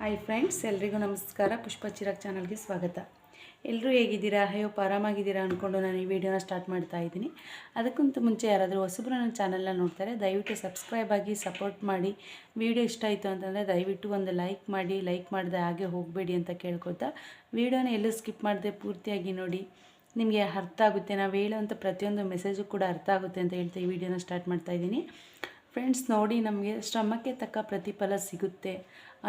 Hi friends ಎಲ್ರಿಗೂ ನಮಸ್ಕಾರ. ಪುಷ್ಪ ಚಿರಾಗ್ ಚಾನಲ್ಗೆ ಸ್ವಾಗತ. ಎಲ್ಲರೂ ಹೇಗಿದ್ದೀರಾ? ಅಯ್ಯೋ, ಆರಾಮಾಗಿದ್ದೀರಾ ಅಂದ್ಕೊಂಡು ನಾನು ಈ ವಿಡಿಯೋನ ಸ್ಟಾರ್ಟ್ ಮಾಡ್ತಾ ಇದ್ದೀನಿ. ಅದಕ್ಕಿಂತ ಮುಂಚೆ ಯಾರಾದರೂ ಹೊಸಬ್ರು ನನ್ನ ಚಾನಲ್ನ ನೋಡ್ತಾರೆ, ದಯವಿಟ್ಟು ಸಬ್ಸ್ಕ್ರೈಬ್ ಆಗಿ ಸಪೋರ್ಟ್ ಮಾಡಿ. ವಿಡಿಯೋ ಇಷ್ಟ ಆಯಿತು ಅಂತಂದರೆ ದಯವಿಟ್ಟು ಒಂದು ಲೈಕ್ ಮಾಡಿ ಲೈಕ್ ಮಾಡಿದೆ ಹಾಗೆ ಹೋಗಬೇಡಿ ಅಂತ ಕೇಳ್ಕೊತಾ ವಿಡಿಯೋನ ಎಲ್ಲೂ ಸ್ಕಿಪ್ ಮಾಡದೆ ಪೂರ್ತಿಯಾಗಿ ನೋಡಿ. ನಿಮಗೆ ಅರ್ಥ ಆಗುತ್ತೆ, ನಾವು ಹೇಳೋವಂಥ ಪ್ರತಿಯೊಂದು ಮೆಸೇಜು ಕೂಡ ಅರ್ಥ ಆಗುತ್ತೆ ಅಂತ ಹೇಳ್ತಾ ಈ ವಿಡಿಯೋನ ಸ್ಟಾರ್ಟ್ ಮಾಡ್ತಾ ಇದ್ದೀನಿ. ಫ್ರೆಂಡ್ಸ್ ನೋಡಿ ನಮಗೆ ಶ್ರಮಕ್ಕೆ ತಕ್ಕ ಪ್ರತಿಫಲ ಸಿಗುತ್ತೆ.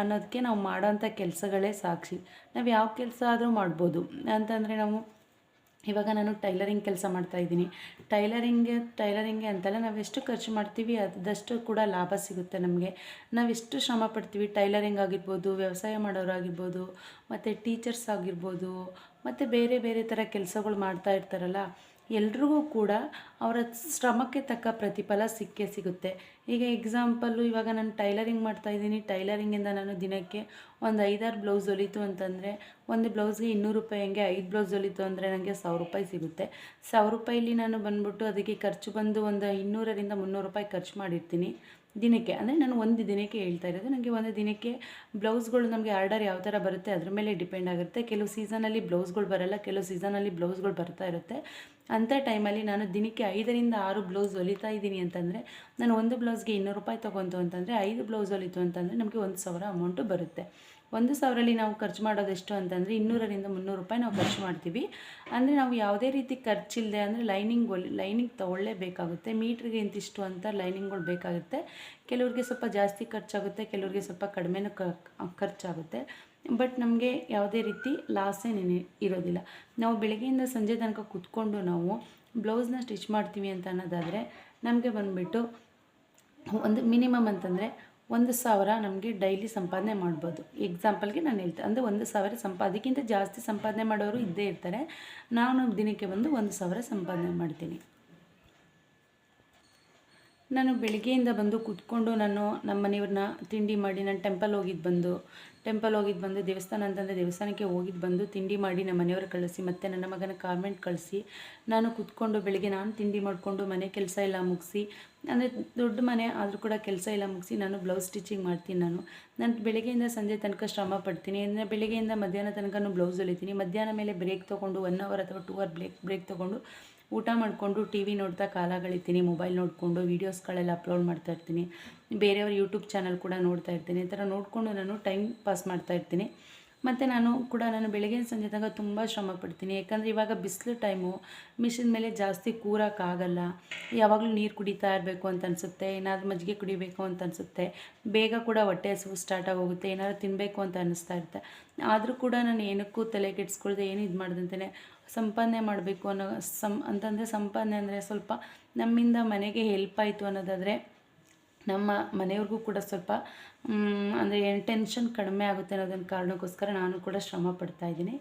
ಅನ್ನೋದಕ್ಕೆ ನಾವು ಮಾಡೋಂಥ ಕೆಲಸಗಳೇ ಸಾಕ್ಷಿ. ನಾವು ಯಾವ ಕೆಲಸ ಆದರೂ ಮಾಡ್ಬೋದು. ಅಂತಂದರೆ ನಾವು ಇವಾಗ ನಾನು ಟೈಲರಿಂಗ್ ಕೆಲಸ ಮಾಡ್ತಾ ಇದ್ದೀನಿ. ಟೈಲರಿಂಗ್ ಟೈಲರಿಂಗ್ಗೆ ಅಂತಲ್ಲ ನಾವು ಎಷ್ಟು ಖರ್ಚು ಮಾಡ್ತೀವಿ ಅದಷ್ಟು ಕೂಡ ಲಾಭ ಸಿಗುತ್ತೆ ನಮಗೆ. ನಾವು ಎಷ್ಟು ಶ್ರಮ ಪಡ್ತೀವಿ ಟೈಲರಿಂಗ್ ಆಗಿರ್ಬೋದು, ವ್ಯವಸಾಯ ಮಾಡೋರಾಗಿರ್ಬೋದು, ಮತ್ತು ಟೀಚರ್ಸ್ ಆಗಿರ್ಬೋದು, ಮತ್ತು ಬೇರೆ ಬೇರೆ ಥರ ಕೆಲಸಗಳು ಮಾಡ್ತಾ ಇರ್ತಾರಲ್ಲ ಎಲ್ರಿಗೂ ಕೂಡ ಅವರ ಶ್ರಮಕ್ಕೆ ತಕ್ಕ ಪ್ರತಿಫಲ ಸಿಕ್ಕೇ ಸಿಗುತ್ತೆ. ಈಗ ಎಕ್ಸಾಂಪಲ್ಲು ಇವಾಗ ನಾನು ಟೈಲರಿಂಗ್ ಮಾಡ್ತಾ ಇದ್ದೀನಿ. ಟೈಲರಿಂಗಿಂದ ನಾನು ದಿನಕ್ಕೆ ಒಂದು ಐದಾರು ಬ್ಲೌಸ್ ಹೊಲಿತು ಅಂತಂದರೆ ಒಂದು ಬ್ಲೌಸ್ಗೆ ಇನ್ನೂರು ರೂಪಾಯಿ ಹಂಗೆ ಐದು ಬ್ಲೌಸ್ ಹೊಲಿತು ಅಂದರೆ ನನಗೆ ಸಾವಿರ ರೂಪಾಯಿ ಸಿಗುತ್ತೆ. ಸಾವಿರ ರೂಪಾಯಿಲಿ ನಾನು ಬಂದ್ಬಿಟ್ಟು ಅದಕ್ಕೆ ಖರ್ಚು ಬಂದು ಒಂದು ಇನ್ನೂರರಿಂದ ಮುನ್ನೂರು ರೂಪಾಯಿ ಖರ್ಚು ಮಾಡಿರ್ತೀನಿ. ದಿನಕ್ಕೆ, ಅಂದರೆ ನಾನು ಒಂದು ದಿನಕ್ಕೆ ಹೇಳ್ತಾ ಇರೋದು ನನಗೆ ಒಂದು ದಿನಕ್ಕೆ ಬ್ಲೌಸ್ಗಳು ನಮಗೆ ಆರ್ಡರ್ ಯಾವ ಥರ ಬರುತ್ತೆ ಅದ್ರ ಮೇಲೆ ಡಿಪೆಂಡ್ ಆಗುತ್ತೆ. ಕೆಲವು ಸೀಸನಲ್ಲಿ ಬ್ಲೌಸ್ಗಳು ಬರಲ್ಲ, ಕೆಲವು ಸೀಸನಲ್ಲಿ ಬ್ಲೌಸ್ಗಳು ಬರ್ತಾ ಇರುತ್ತೆ. ಅಂಥ ಟೈಮಲ್ಲಿ ನಾನು ದಿನಕ್ಕೆ ಐದರಿಂದ ಆರು ಬ್ಲೌಸ್ ಹೊಲಿತಾ ಇದ್ದೀನಿ ಅಂತಂದರೆ, ನಾನು ಒಂದು ಬ್ಲೌಸ್ಗೆ ಇನ್ನೂರು ರೂಪಾಯಿ ತೊಗೊತು ಅಂತಂದರೆ, ಐದು ಬ್ಲೌಸ್ ಹೊಲಿತು ಅಂತಂದರೆ ನಮಗೆ ಒಂದು ಸಾವಿರ ಅಮೌಂಟು ಬರುತ್ತೆ. ಒಂದು ಸಾವಿರಲ್ಲಿ ನಾವು ಖರ್ಚು ಮಾಡೋದೆಷ್ಟು ಅಂತಂದರೆ ಇನ್ನೂರರಿಂದ ಮುನ್ನೂರು ರೂಪಾಯಿ ನಾವು ಖರ್ಚು ಮಾಡ್ತೀವಿ. ಅಂದರೆ ನಾವು ಯಾವುದೇ ರೀತಿ ಖರ್ಚಿಲ್ಲದೆ ಅಂದರೆ ಲೈನಿಂಗ್ ಲೈನಿಂಗ್ ತೊಗೊಳ್ಳೇಬೇಕಾಗುತ್ತೆ ಮೀಟ್ರಿಗೆ ಇಂತಿಷ್ಟು ಅಂತ ಲೈನಿಂಗ್ಗಳು ಬೇಕಾಗುತ್ತೆ. ಕೆಲವ್ರಿಗೆ ಸ್ವಲ್ಪ ಜಾಸ್ತಿ ಖರ್ಚಾಗುತ್ತೆ, ಕೆಲವ್ರಿಗೆ ಸ್ವಲ್ಪ ಕಡಿಮೆನೂ ಖರ್ಚಾಗುತ್ತೆ. ಬಟ್ ನಮಗೆ ಯಾವುದೇ ರೀತಿ ಲಾಸೇ ನೆನೆ ಇರೋದಿಲ್ಲ. ನಾವು ಬೆಳಗ್ಗೆಯಿಂದ ಸಂಜೆ ತನಕ ಕೂತ್ಕೊಂಡು ನಾವು ಬ್ಲೌಸ್ನ ಸ್ಟಿಚ್ ಮಾಡ್ತೀವಿ ಅಂತ ಅನ್ನೋದಾದರೆ ನಮಗೆ ಬಂದುಬಿಟ್ಟು ಒಂದು ಮಿನಿಮಮ್ ಅಂತಂದರೆ ಒಂದು ಸಾವಿರ ನಮಗೆ ಡೈಲಿ ಸಂಪಾದನೆ ಮಾಡ್ಬೋದು. ಎಕ್ಸಾಂಪಲ್ಗೆ ನಾನು ಹೇಳ್ತೆ, ಅಂದರೆ ಒಂದು ಸಾವಿರ ಸಂಪಾದಕ್ಕಿಂತ ಜಾಸ್ತಿ ಸಂಪಾದನೆ ಮಾಡೋರು ಇದ್ದೇ ಇರ್ತಾರೆ. ನಾನು ದಿನಕ್ಕೆ ಬಂದು ಒಂದು ಸಾವಿರ ಸಂಪಾದನೆ ಮಾಡ್ತೀನಿ. ನಾನು ಬೆಳಗ್ಗೆಯಿಂದ ಬಂದು ಕೂತ್ಕೊಂಡು ನಾನು ನಮ್ಮ ಮನೆಯವ್ರನ್ನ ತಿಂಡಿ ಮಾಡಿ ನಾನು ಟೆಂಪಲ್ ಹೋಗಿದ್ದು ಬಂದು, ಟೆಂಪಲ್ ಹೋಗಿದ್ದು ಬಂದು ದೇವಸ್ಥಾನ ಅಂತಂದರೆ ದೇವಸ್ಥಾನಕ್ಕೆ ಹೋಗಿದ್ದು ಬಂದು ತಿಂಡಿ ಮಾಡಿ ನಮ್ಮ ಮನೆಯವ್ರ ಕಳಿಸಿ, ಮತ್ತು ನನ್ನ ಮಗನ ಕಾರ್ಮೆಂಟ್ ಕಳಿಸಿ, ನಾನು ಕೂತ್ಕೊಂಡು ಬೆಳಗ್ಗೆ ನಾನು ತಿಂಡಿ ಮಾಡಿಕೊಂಡು ಮನೆ ಕೆಲಸ ಎಲ್ಲ ಮುಗಿಸಿ, ಅಂದರೆ ದೊಡ್ಡ ಮನೆ ಆದರೂ ಕೂಡ ಕೆಲಸ ಎಲ್ಲ ಮುಗಿಸಿ ನಾನು ಬ್ಲೌಸ್ ಸ್ಟಿಚಿಂಗ್ ಮಾಡ್ತೀನಿ ನಾನು. ನಾನು ಬೆಳಗ್ಗೆಯಿಂದ ಸಂಜೆ ತನಕ ಶ್ರಮ ಪಡ್ತೀನಿ ಅಂದರೆ ಬೆಳಗ್ಗೆಯಿಂದ ಮಧ್ಯಾಹ್ನ ತನಕ ಬ್ಲೌಸ್ ಹೊಲಿತೀನಿ, ಮಧ್ಯಾಹ್ನ ಮೇಲೆ ಬ್ರೇಕ್ ತೊಗೊಂಡು ಒನ್ ಅವರ್ ಅಥವಾ ಟೂ ಅವರ್ ಬ್ರೇಕ್ ಬ್ರೇಕ್ ತೊಗೊಂಡು ಊಟ ಮಾಡಿಕೊಂಡು ಟಿ ವಿ ನೋಡ್ತಾ ಕಾಲ ಕಳಿತೀನಿ ಮೊಬೈಲ್ ನೋಡಿಕೊಂಡು ವೀಡಿಯೋಸ್ಗಳೆಲ್ಲ ಅಪ್ಲೋಡ್ ಮಾಡ್ತಾ ಇರ್ತೀನಿ. ಬೇರೆಯವ್ರ ಯೂಟ್ಯೂಬ್ ಚಾನಲ್ ಕೂಡ ನೋಡ್ತಾ ಇರ್ತೀನಿ. ಈ ಥರ ನೋಡಿಕೊಂಡು ನಾನು ಟೈಮ್ ಪಾಸ್ ಮಾಡ್ತಾ ಇರ್ತೀನಿ. ಮತ್ತು ನಾನು ಕೂಡ ನಾನು ಬೆಳಗಿನ ಸಂಜೆ ತನಕ ತುಂಬ ಶ್ರಮ ಪಡ್ತೀನಿ. ಯಾಕಂದರೆ ಇವಾಗ ಬಿಸಿಲು ಟೈಮು, ಮಿಷಿನ್ ಮೇಲೆ ಜಾಸ್ತಿ ಕೂರೋಕ್ಕಾಗಲ್ಲ. ಯಾವಾಗಲೂ ನೀರು ಕುಡಿತಾ ಇರಬೇಕು ಅಂತ ಅನಿಸುತ್ತೆ, ಏನಾದರೂ ಮಜ್ಜಿಗೆ ಕುಡಿಬೇಕು ಅಂತ ಅನಿಸುತ್ತೆ, ಬೇಗ ಕೂಡ ಹೊಟ್ಟೆ ಹಸಿವು ಸ್ಟಾರ್ಟ್ ಆಗೋಗುತ್ತೆ, ಏನಾದ್ರು ತಿನ್ನಬೇಕು ಅಂತ ಅನ್ನಿಸ್ತಾ ಇರುತ್ತೆ. ಆದರೂ ಕೂಡ ನಾನು ಏನಕ್ಕೂ ತಲೆ ಕೆಡಿಸ್ಕೊಳ್ದೆ, ಏನು ಇದು ಮಾಡ್ದಂತೆ ಸಂಪಾದನೆ ಮಾಡಬೇಕು ಅನ್ನೋ ಸಂ ಅಂತಂದರೆ ಸಂಪಾದನೆ ಅಂದರೆ ಸ್ವಲ್ಪ ನಮ್ಮಿಂದ ಮನೆಗೆ ಹೆಲ್ಪ್ ಆಯಿತು ಅನ್ನೋದಾದರೆ ನಮ್ಮ ಮನೆಯವ್ರಿಗೂ ಕೂಡ ಸ್ವಲ್ಪ ಅಂದರೆ ಏನು ಟೆನ್ಷನ್ ಕಡಿಮೆ ಆಗುತ್ತೆ ಅನ್ನೋದೊಂದು ಕಾರಣಕ್ಕೋಸ್ಕರ ನಾನು ಕೂಡ ಶ್ರಮ ಪಡ್ತಾ ಇದ್ದೀನಿ.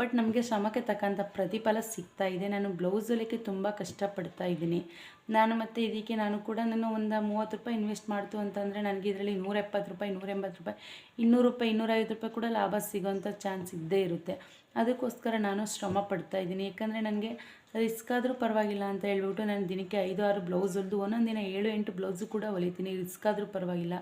ಬಟ್ ನಮಗೆ ಶ್ರಮಕ್ಕೆ ತಕ್ಕಂಥ ಪ್ರತಿಫಲ ಸಿಗ್ತಾ ಇದೆ. ನಾನು ಬ್ಲೌಸ್ ಹೊಲಿಕ್ಕೆ ತುಂಬ ಕಷ್ಟಪಡ್ತಾ ಇದ್ದೀನಿ. ನಾನು ಮತ್ತು ಇದಕ್ಕೆ ನಾನು ಕೂಡ ನಾನು ಒಂದು ಮೂವತ್ತು ರೂಪಾಯಿ ಇನ್ವೆಸ್ಟ್ ಮಾಡ್ತು ಅಂತಂದರೆ ನನಗೆ ಇದರಲ್ಲಿ ನೂರ ಎಪ್ಪತ್ತು ರೂಪಾಯಿ ನೂರ ಎಂಬತ್ತು ರೂಪಾಯಿ, ಇನ್ನೂರು ರೂಪಾಯಿ, ಇನ್ನೂರೈವತ್ತು ರೂಪಾಯಿ ಕೂಡ ಲಾಭ ಸಿಗೋವಂಥ ಚಾನ್ಸ್ ಇದ್ದೇ ಇರುತ್ತೆ. ಅದಕ್ಕೋಸ್ಕರ ನಾನು ಶ್ರಮ ಪಡ್ತಾ ಇದ್ದೀನಿ. ಯಾಕಂದರೆ ನನಗೆ ರಿಸ್ಕ್ ಆದರೂ ಪರವಾಗಿಲ್ಲ ಅಂತ ಹೇಳ್ಬಿಟ್ಟು ನಾನು ದಿನಕ್ಕೆ ಐದು ಆರು ಬ್ಲೌಸ್ ಹೊಲಿದು, ಒಂದೊಂದು ದಿನ ಏಳು ಎಂಟು ಬ್ಲೌಸು ಕೂಡ ಹೊಲಿತೀನಿ. ರಿಸ್ಕ್ ಆದರೂ ಪರವಾಗಿಲ್ಲ.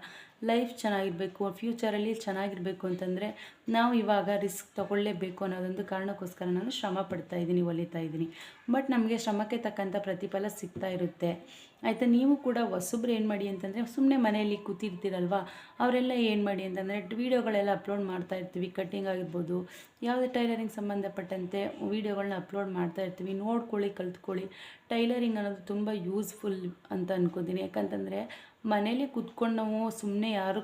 ಲೈಫ್ ಚೆನ್ನಾಗಿರಬೇಕು, ಫ್ಯೂಚರಲ್ಲಿ ಚೆನ್ನಾಗಿರಬೇಕು ಅಂತಂದರೆ ನಾವು ಇವಾಗ ರಿಸ್ಕ್ ತೊಗೊಳ್ಳೇಬೇಕು ಅನ್ನೋದೊಂದು ಕಾರಣಕ್ಕೋಸ್ಕರ ನಾನು ಶ್ರಮ ಪಡ್ತಾ ಇದ್ದೀನಿ, ಹೊಲಿತಾ ಇದ್ದೀನಿ. ಬಟ್ ನಮಗೆ ಶ್ರಮಕ್ಕೆ ತಕ್ಕಂಥ ಪ್ರತಿಫಲ ಸಿಗ್ತಾ ಇರುತ್ತೆ. ಆಯಿತಾ, ನೀವು ಕೂಡ ಹೊಸಬ್ರು ಏನು ಮಾಡಿ ಅಂತಂದರೆ ಸುಮ್ಮನೆ ಮನೆಯಲ್ಲಿ ಕೂತಿರ್ತೀರಲ್ವ? ಅವರೆಲ್ಲ ಏನು ಮಾಡಿ ಅಂತಂದರೆ, ವೀಡಿಯೋಗಳೆಲ್ಲ ಅಪ್ಲೋಡ್ ಮಾಡ್ತಾ ಇರ್ತೀವಿ ಕಟ್ಟಿಂಗ್ ಆಗಿರ್ಬೋದು, ಯಾವುದೇ ಟೈಲರಿಂಗ್ ಸಂಬಂಧಪಟ್ಟಂತೆ ವೀಡಿಯೋಗಳನ್ನ ಅಪ್ಲೋಡ್ ಮಾಡ್ತಾ ಇರ್ತೀವಿ, ನೋಡ್ಕೊಳ್ಳಿ, ಕಲ್ತ್ಕೊಳ್ಳಿ. ಟೈಲರಿಂಗ್ ಅನ್ನೋದು ತುಂಬ ಯೂಸ್ಫುಲ್ ಅಂತ ಅನ್ಕೋತೀನಿ. ಯಾಕಂತಂದರೆ ಮನೇಲಿ ಕೂತ್ಕೊಂಡು ನಾವು ಸುಮ್ಮನೆ ಯಾರು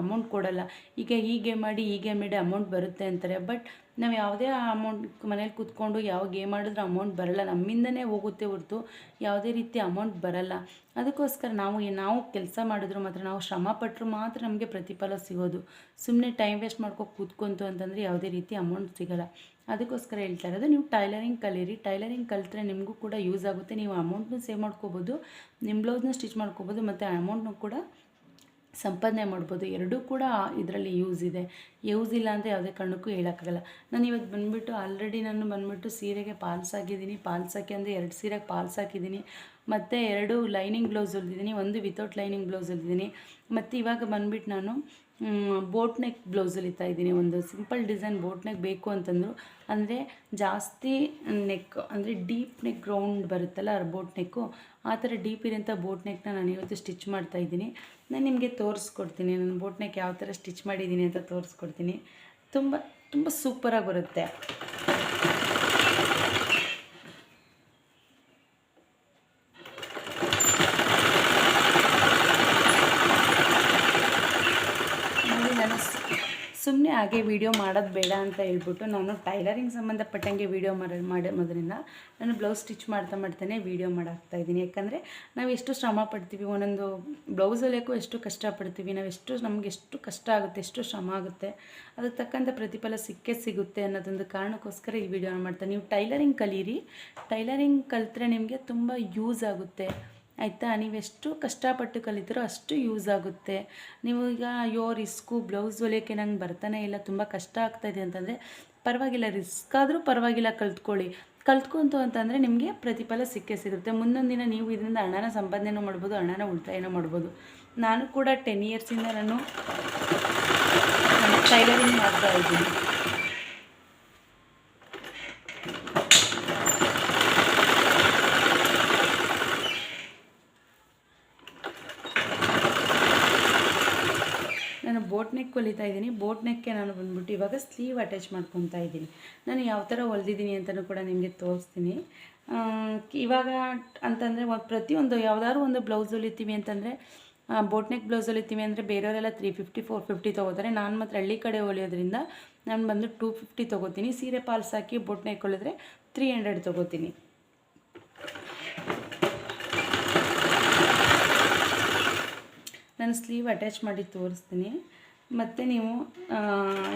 ಅಮೌಂಟ್ ಕೊಡಲ್ಲ. ಈಗ ಹೀಗೆ ಮಾಡಿ ಹೀಗೆ ಮಾಡಿ ಅಮೌಂಟ್ ಬರುತ್ತೆ ಅಂತಾರೆ. ಬಟ್ ನಾವು ಯಾವುದೇ ಅಮೌಂಟ್ ಮನೇಲಿ ಕೂತ್ಕೊಂಡು ಯಾವ ಗೇಮ್ ಆಡಿದ್ರೂ ಅಮೌಂಟ್ ಬರಲ್ಲ. ನಮ್ಮಿಂದನೇ ಹೋಗುತ್ತೆ ಹೊರತು ಯಾವುದೇ ರೀತಿ ಅಮೌಂಟ್ ಬರಲ್ಲ. ಅದಕ್ಕೋಸ್ಕರ ನಾವು ನಾವು ಕೆಲಸ ಮಾಡಿದ್ರು ಮಾತ್ರ, ನಾವು ಶ್ರಮ ಪಟ್ಟರು ಮಾತ್ರ ನಮಗೆ ಪ್ರತಿಫಲ ಸಿಗೋದು. ಸುಮ್ಮನೆ ಟೈಮ್ ವೇಸ್ಟ್ ಮಾಡ್ಕೊ ಕೂತ್ಕೊಂತು ಅಂತಂದರೆ ಯಾವುದೇ ರೀತಿ ಅಮೌಂಟ್ ಸಿಗೋಲ್ಲ. ಅದಕ್ಕೋಸ್ಕರ ಹೇಳ್ತಾ ಇರೋದು, ನೀವು ಟೈಲರಿಂಗ್ ಕಲೀರಿ. ಟೈಲರಿಂಗ್ ಕಲಿತ್ರೆ ನಿಮಗೂ ಕೂಡ ಯೂಸ್ ಆಗುತ್ತೆ. ನೀವು ಅಮೌಂಟ್ನೂ ಸೇವ್ ಮಾಡ್ಕೋಬೋದು ನಿಮ್ಮ ಬ್ಲೌಸ್ನ ಸ್ಟಿಚ್ ಮಾಡ್ಕೋಬೋದು, ಮತ್ತು ಅಮೌಂಟ್ನೂ ಕೂಡ ಸಂಪಾದನೆ ಮಾಡ್ಬೋದು. ಎರಡೂ ಕೂಡ ಇದರಲ್ಲಿ ಯೂಸ್ ಇದೆ. ಯೂಸ್ ಇಲ್ಲ ಅಂದರೆ ಯಾವುದೇ ಕಾರಣಕ್ಕೂ ಹೇಳೋಕ್ಕಾಗಲ್ಲ. ನಾನು ಇವತ್ತು ಬಂದುಬಿಟ್ಟು ಆಲ್ರೆಡಿ ನಾನು ಬಂದುಬಿಟ್ಟು ಸೀರೆಗೆ ಪಾಲ್ಸ್ ಹಾಕಿದ್ದೀನಿ. ಪಾಲ್ಸ್ ಹಾಕಿ ಅಂದರೆ ಎರಡು ಸೀರೆಗೆ ಪಾಲ್ಸ್ ಹಾಕಿದ್ದೀನಿ. ಮತ್ತು ಎರಡು ಲೈನಿಂಗ್ ಬ್ಲೌಸ್ ಹೊಲ್ದಿದ್ದೀನಿ. ಒಂದು ವಿತೌಟ್ ಲೈನಿಂಗ್ ಬ್ಲೌಸ್ ಹೊಲ್ದಿದ್ದೀನಿ. ಮತ್ತು ಇವಾಗ ಬಂದುಬಿಟ್ಟು ನಾನು ಬೋಟ್ ನೆಕ್ ಬ್ಲೌಸ್ ಹೊಲಿತಾ ಇದ್ದೀನಿ. ಒಂದು ಸಿಂಪಲ್ ಡಿಸೈನ್ ಬೋಟ್ ನೆಕ್ ಬೇಕು ಅಂತಂದರು. ಅಂದರೆ ಜಾಸ್ತಿ ನೆಕ್ ಅಂದರೆ ಡೀಪ್ ನೆಕ್ ರೌಂಡ್ ಬರುತ್ತಲ್ಲ ಬೋಟ್ ನೆಕ್ಕು ಆ ಥರ ಡೀಪ್ ಇರೋಂಥ ಬೋಟ್ ನೆಕ್ನ ನಾನು ಇವತ್ತು ಸ್ಟಿಚ್ ಮಾಡ್ತಾ ಇದ್ದೀನಿ. ನಾನು ನಿಮಗೆ ತೋರಿಸ್ಕೊಡ್ತೀನಿ. ನಾನು ಬೋಟ್ ನೆಕ್ ಯಾವ ಥರ ಸ್ಟಿಚ್ ಮಾಡಿದ್ದೀನಿ ಅಂತ ತೋರಿಸ್ಕೊಡ್ತೀನಿ. ತುಂಬ ತುಂಬ ಸೂಪರಾಗಿ ಬರುತ್ತೆ ನೋಡಿ ನಾನು ಸುಮ್ಮನೆ ಹಾಗೆ ವೀಡಿಯೋ ಮಾಡೋದು ಬೇಡ ಅಂತ ಹೇಳ್ಬಿಟ್ಟು ನಾನು ಟೈಲರಿಂಗ್ ಸಂಬಂಧಪಟ್ಟಂಗೆ ವಿಡಿಯೋ ಮಾಡಿ ಮಾಡೋದ್ರಿಂದ ನಾನು ಬ್ಲೌಸ್ ಸ್ಟಿಚ್ ಮಾಡ್ತಾ ಮಾಡ್ತಾನೆ ವೀಡಿಯೋ ಇದ್ದೀನಿ. ಯಾಕಂದರೆ ನಾವು ಎಷ್ಟು ಶ್ರಮ ಪಡ್ತೀವಿ, ಒಂದೊಂದು ಬ್ಲೌಸ್ ಹೊಲಿಯೋಕ್ಕೂ ಎಷ್ಟು ಕಷ್ಟಪಡ್ತೀವಿ ನಾವು ಎಷ್ಟು, ನಮ್ಗೆ ಎಷ್ಟು ಕಷ್ಟ ಆಗುತ್ತೆ, ಎಷ್ಟು ಶ್ರಮ ಆಗುತ್ತೆ, ಅದಕ್ಕೆ ತಕ್ಕಂಥ ಪ್ರತಿಫಲ ಸಿಕ್ಕೇ ಸಿಗುತ್ತೆ ಅನ್ನೋದೊಂದು ಕಾರಣಕ್ಕೋಸ್ಕರ ಈ ವಿಡಿಯೋನ ಮಾಡ್ತಾರೆ ನೀವು ಟೈಲರಿಂಗ್ ಕಲೀರಿ. ಟೈಲರಿಂಗ್ ಕಲಿತ್ರೆ ನಿಮಗೆ ತುಂಬ ಯೂಸ್ ಆಗುತ್ತೆ. ಆಯಿತಾ? ನೀವೆಷ್ಟು ಕಷ್ಟಪಟ್ಟು ಕಲಿತಿರೋ ಅಷ್ಟು ಯೂಸ್ ಆಗುತ್ತೆ. ನೀವು ಈಗ ಅಯ್ಯೋ ರಿಸ್ಕು ಬ್ಲೌಸ್ ಹೊಲಿಯೋಕ್ಕೆ ನಂಗೆ ಬರ್ತಾನೆ ಇಲ್ಲ, ತುಂಬ ಕಷ್ಟ ಆಗ್ತಾಯಿದೆ ಅಂತಂದರೆ ಪರವಾಗಿಲ್ಲ ರಿಸ್ಕ್ ಆದರೂ ಪರವಾಗಿಲ್ಲ, ಕಲ್ತ್ಕೊಳ್ಳಿ. ಕಲ್ತ್ಕೊಂತು ಅಂತಂದರೆ ನಿಮಗೆ ಪ್ರತಿಫಲ ಸಿಕ್ಕೇ ಸಿಗುತ್ತೆ. ಮುಂದೊಂದು ದಿನ ನೀವು ಇದರಿಂದ ಹಣನ ಸಂಪಾದನೆನೂ ಮಾಡ್ಬೋದು, ಹಣನ ಉಳಿತಾಯನೂ ಮಾಡ್ಬೋದು. ನಾನು ಕೂಡ ಟೆನ್ ಇಯರ್ಸಿಂದ ನಾನು ಟೈಲರಿಂಗ್ ಮಾಡ್ತಾ ಇದ್ದೀನಿ ನಾನು ಬೋಟ್ ನೆಕ್ ಹೊಲಿತಾ ಇದ್ದೀನಿ. ಬೋಟ್ ನಾನು ಬಂದ್ಬಿಟ್ಟು ಇವಾಗ ಸ್ಲೀವ್ ಅಟ್ಯಾಚ್ ಮಾಡ್ಕೊತಾ ಇದ್ದೀನಿ. ನಾನು ಯಾವ ಥರ ಹೊಲಿದಿದ್ದೀನಿ ಅಂತಲೂ ಕೂಡ ನಿಮಗೆ ತೋರಿಸ್ತೀನಿ. ಇವಾಗ ಅಂತಂದರೆ ಪ್ರತಿಯೊಂದು ಯಾವುದಾದ್ರು ಒಂದು ಬ್ಲೌಸ್ ಹೊಲಿತೀವಿ ಅಂತಂದರೆ ಬೋಟ್ ನೆಕ್ ಬ್ಲೌಸ್ ಹೊಲಿತೀವಿ ಅಂದರೆ ಬೇರೆಯವರೆಲ್ಲ ತ್ರೀ ಫಿಫ್ಟಿ ಫೋರ್ ಫಿಫ್ಟಿ ತೊಗೋತಾರೆ. ನಾನು ಮಾತ್ರ ಹಳ್ಳಿ ಕಡೆ ಹೊಲಿಯೋದ್ರಿಂದ ನಾನು ಬಂದು ಟೂ ಫಿಫ್ಟಿ ತೊಗೋತೀನಿ. ಸೀರೆ ಪಾಲ್ಸ್ ಹಾಕಿ ಬೋಟ್ ನೆಕ್ ಹೊಲಿದ್ರೆ ತ್ರೀ ಹಂಡ್ರೆಡ್ ತೊಗೋತೀನಿ. ನಾನು ಸ್ಲೀವ್ ಅಟ್ಯಾಚ್ ಮಾಡಿ ತೋರಿಸ್ತೀನಿ. ಮತ್ತು ನೀವು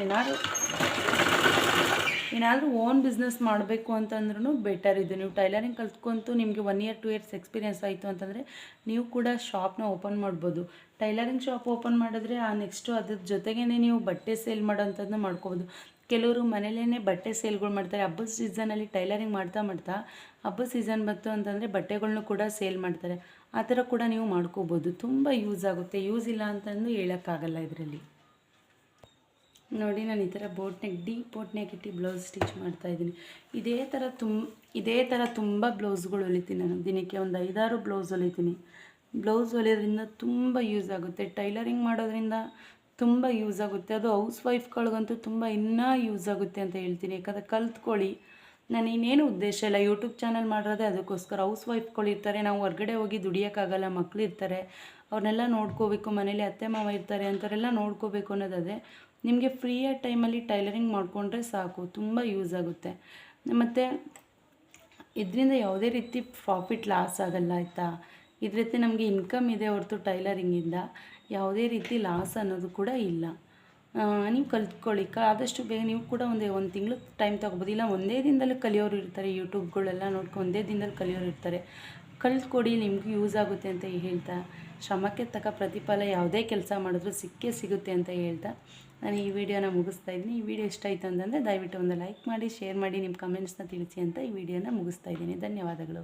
ಏನಾದರೂ ಏನಾದರೂ ಓನ್ ಬಿಸ್ನೆಸ್ ಮಾಡಬೇಕು ಅಂತಂದ್ರೂ ಬೆಟರ್ ಇದು. ನೀವು ಟೈಲರಿಂಗ್ ಕಲ್ತ್ಕೊಂತು ನಿಮಗೆ one year two years experience ಆಯಿತು ಅಂತಂದರೆ ನೀವು ಕೂಡ ಶಾಪ್ನ ಓಪನ್ ಮಾಡ್ಬೋದು. ಟೈಲರಿಂಗ್ ಶಾಪ್ ಓಪನ್ ಮಾಡಿದ್ರೆ ಆ ನೆಕ್ಸ್ಟು ಅದ್ರ ಜೊತೆಗೇ ನೀವು ಬಟ್ಟೆ ಸೇಲ್ ಮಾಡೋವಂಥದ್ದನ್ನ ಮಾಡ್ಕೋಬೋದು. ಕೆಲವರು ಮನೇಲೇ ಬಟ್ಟೆ ಸೇಲ್ಗಳು ಮಾಡ್ತಾರೆ. ಹಬ್ಬದ ಸೀಸನಲ್ಲಿ ಟೈಲರಿಂಗ್ ಮಾಡ್ತಾ ಮಾಡ್ತಾ ಹಬ್ಬದ ಸೀಸನ್ ಬಂತು ಅಂತಂದರೆ ಬಟ್ಟೆಗಳನ್ನೂ ಕೂಡ ಸೇಲ್ ಮಾಡ್ತಾರೆ. ಆ ಥರ ಕೂಡ ನೀವು ಮಾಡ್ಕೋಬೋದು. ತುಂಬ ಯೂಸ್ ಆಗುತ್ತೆ. ಯೂಸ್ ಇಲ್ಲ ಅಂತಂದು ಹೇಳೋಕ್ಕಾಗಲ್ಲ ಇದರಲ್ಲಿ. ನೋಡಿ ನಾನು ಈ ಥರ ನೆಕ್ ಡೀಪ್ ಬೋಟ್ ನೆಕ್ ಇಟ್ಟು ಬ್ಲೌಸ್ ಸ್ಟಿಚ್ ಮಾಡ್ತಾ ಇದ್ದೀನಿ. ಇದೇ ಥರ ತುಂಬ ಇದೇ ಥರ ತುಂಬ ಬ್ಲೌಸ್ಗಳು ಹೊಲಿತೀನಿ ನಾನು. ದಿನಕ್ಕೆ ಒಂದು ಐದಾರು ಬ್ಲೌಸ್ ಹೊಲಿತೀನಿ. ಬ್ಲೌಸ್ ಹೊಲಿಯೋದ್ರಿಂದ ತುಂಬ ಯೂಸ್ ಆಗುತ್ತೆ. ಟೈಲರಿಂಗ್ ಮಾಡೋದ್ರಿಂದ ತುಂಬ ಯೂಸ್ ಆಗುತ್ತೆ. ಅದು ಹೌಸ್ ವೈಫ್ಗಳಿಗಂತೂ ತುಂಬ ಇನ್ನೂ ಯೂಸ್ ಆಗುತ್ತೆ ಅಂತ ಹೇಳ್ತೀನಿ. ಯಾಕಂದರೆ ಕಲ್ತ್ಕೊಳ್ಳಿ. ನಾನು ಇನ್ನೇನು ಉದ್ದೇಶ ಇಲ್ಲ. ಯೂಟ್ಯೂಬ್ ಚಾನಲ್ ಮಾಡಿರೋದೇ ಅದಕ್ಕೋಸ್ಕರ. ಹೌಸ್ ವೈಫ್ಗಳು ಇರ್ತಾರೆ. ನಾವು ಹೊರಗಡೆ ಹೋಗಿ ದುಡಿಯೋಕ್ಕಾಗಲ್ಲ. ಮಕ್ಕಳಿರ್ತಾರೆ ಅವ್ರನ್ನೆಲ್ಲ ನೋಡ್ಕೋಬೇಕು. ಮನೇಲಿ ಅತ್ತೆ, ಮಾವ ಇರ್ತಾರೆ. ಅಂಥವರೆಲ್ಲ ನೋಡ್ಕೋಬೇಕು ಅನ್ನೋದದೇ ನಿಮಗೆ ಫ್ರೀಯಾದ ಟೈಮಲ್ಲಿ ಟೈಲರಿಂಗ್ ಮಾಡಿಕೊಂಡ್ರೆ ಸಾಕು, ತುಂಬ ಯೂಸ್ ಆಗುತ್ತೆ. ಮತ್ತು ಇದರಿಂದ ಯಾವುದೇ ರೀತಿ ಪ್ರಾಫಿಟ್ ಲಾಸ್ ಆಗಲ್ಲ ಆಯಿತಾ? ಇದರಿಂದ ನಮಗೆ ಇನ್ಕಮ್ ಇದೆ ಹೊರತು ಟೈಲರಿಂಗಿಂದ, ಯಾವುದೇ ರೀತಿ ಲಾಸ್ ಅನ್ನೋದು ಕೂಡ ಇಲ್ಲ. ನೀವು ಕಲ್ತ್ಕೊಳ್ಳಿ. ಆದಷ್ಟು ಬೇಗ ನೀವು ಕೂಡ ಒಂದೇ, ಒಂದು ತಿಂಗಳು ಟೈಮ್ ತೊಗೋಬೋದು. ಇಲ್ಲ, ಒಂದೇ ದಿನದಲ್ಲಿ ಕಲಿಯೋರು ಇರ್ತಾರೆ ಯೂಟ್ಯೂಬ್ಗಳೆಲ್ಲ ನೋಡ್ಕೊಂಡು ಒಂದೇ ದಿನದಲ್ಲಿ ಕಲಿಯೋರು ಇರ್ತಾರೆ. ಕಲ್ತ್ಕೊಡಿ, ನಿಮಗೂ ಯೂಸ್ ಆಗುತ್ತೆ ಅಂತ ಹೇಳ್ತಾ. ಶ್ರಮಕ್ಕೆ ತಕ್ಕ ಪ್ರತಿಫಲ ಯಾವುದೇ ಕೆಲಸ ಮಾಡಿದ್ರೂ ಸಿಕ್ಕೇ ಸಿಗುತ್ತೆ ಅಂತ ಹೇಳ್ತಾ ನಾನು ಈ ವಿಡಿಯೋನ ಮುಗಿಸ್ತಾ ಇದ್ದೀನಿ. ಈ ವಿಡಿಯೋ ಇಷ್ಟ ಆಯಿತು ಅಂತಂದರೆ ದಯವಿಟ್ಟು ಒಂದು ಲೈಕ್ ಮಾಡಿ, ಶೇರ್ ಮಾಡಿ, ನಿಮ್ಮ ಕಮೆಂಟ್ಸ್ನ ತಿಳಿಸಿ ಅಂತ ಈ ವಿಡಿಯೋನ ಮುಗಿಸ್ತಾ ಇದ್ದೀನಿ. ಧನ್ಯವಾದಗಳು.